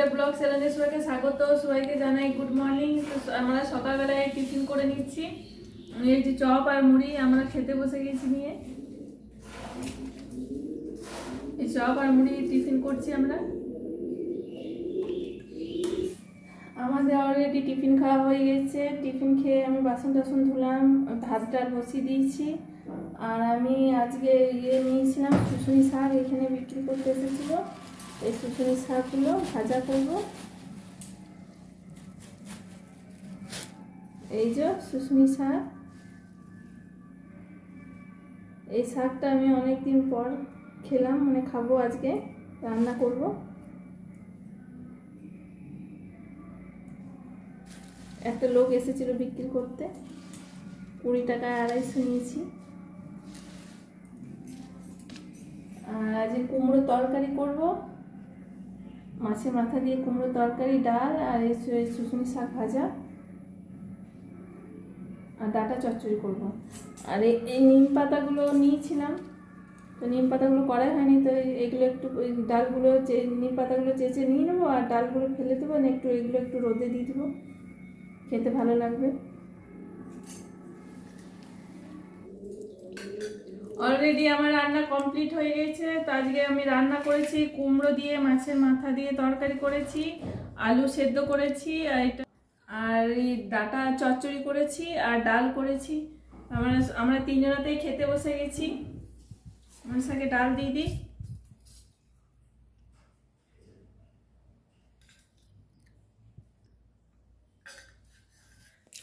Arpita blog চ্যানেলে সবাইকে স্বাগত। সবাইকে জানাই গুড মর্নিং আমরা সকালবেলায় টিফিন করে নিচ্ছি। এই যে চপ আর মুড়ি, আমরা খেতে বসে গেছি নিয়ে। এই চপ আর মুড়ি টিফিন করছি আমরা। আমাদের অলরেডি টিফিন খাওয়া হয়ে গেছে। টিফিন খেয়ে আমি বাসন টাসন ধুলাম, ভাত ডাল বসিয়ে দিয়েছি। আর আমি আজকে ইয়ে নিয়েছিলাম শুশুনি শাক এখানে বিক্রি করতে এসেছিল। এই শুশুনি শাকগুলো ভাজা করব। এই যে শুশুনি শাক। এই শাকটা আমি অনেক দিন পর খেলাম মানে খাব আজকে, রান্না করব। একটা লোক এসেছিল বিক্রি করতে, কুড়ি টাকা আড়াইশো নিয়েছি। আর আজকে কুমড়ো তরকারি করব। মাছের মাথা দিয়ে কুমড়ো তরকারি, ডাল আর এই শুশুনি শাক ভাজা আর ডাটা চচ্চড়ি করব। আর এই নিম পাতাগুলো নিয়েছিলাম। তো নিম পাতাগুলো করা হয়নি, তো এগুলো একটু ওই ডালগুলো নিম পাতাগুলো চেঁচে নিয়ে নেব আর ডালগুলো ফেলে দেবো, না একটু এগুলো একটু রোদে দিয়ে দেবো। খেতে ভালো লাগবে। অলরেডি আমার রান্না কমপ্লিট হয়ে গেছে। তো আজকে আমি রান্না করেছি, কুমড়ো দিয়ে, মাছের মাথা দিয়ে তরকারি করেছি, আলু সেদ্ধ করেছি, আর এটা আর এই ডাটা চচ্চড়ি করেছি, আর ডাল করেছি। আমরা আমরা তিনজনাতেই খেতে বসে গেছি। আমার সাথে ডাল দিয়ে দিই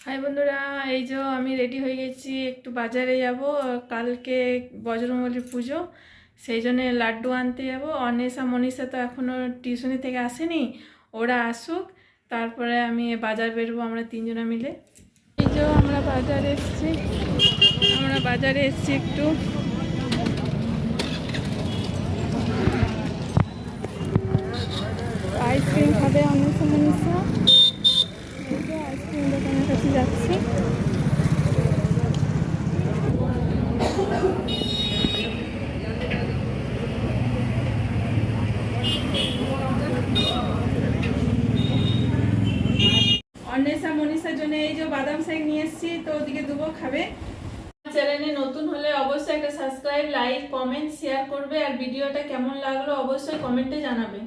হাই বন্ধুরা, এই যে আমি রেডি হয়ে গেছি, একটু বাজারে যাব, কালকে বজরঙ্গলির পুজো, সেই জন্যে লাড্ডু আনতে যাব। অনেশা, মনীষা তো এখনও টিউশনি থেকে আসেনি, ওরা আসুক, তারপরে আমি বাজার বেরবো আমরা তিনজনা মিলে। এই যে আমরা বাজারে এসেছি, আমরা বাজারে এসেছি একটু। আইসক্রিম খাবে অন্বেষা মনীষা এই যে আইসক্রিম দোকানের কাছে যাচ্ছি। অন্বেষা, মনীষার জন্য এই যে বাদাম নিয়ে এসেছি, তো ওদিকে খাবে। চ্যানেলে নতুন হলে অবশ্যই একটা সাবস্ক্রাইব, লাইক, কমেন্ট শেয়ার করবে। আর ভিডিওটা কেমন লাগল অবশ্যই কমেন্টে জানাবে।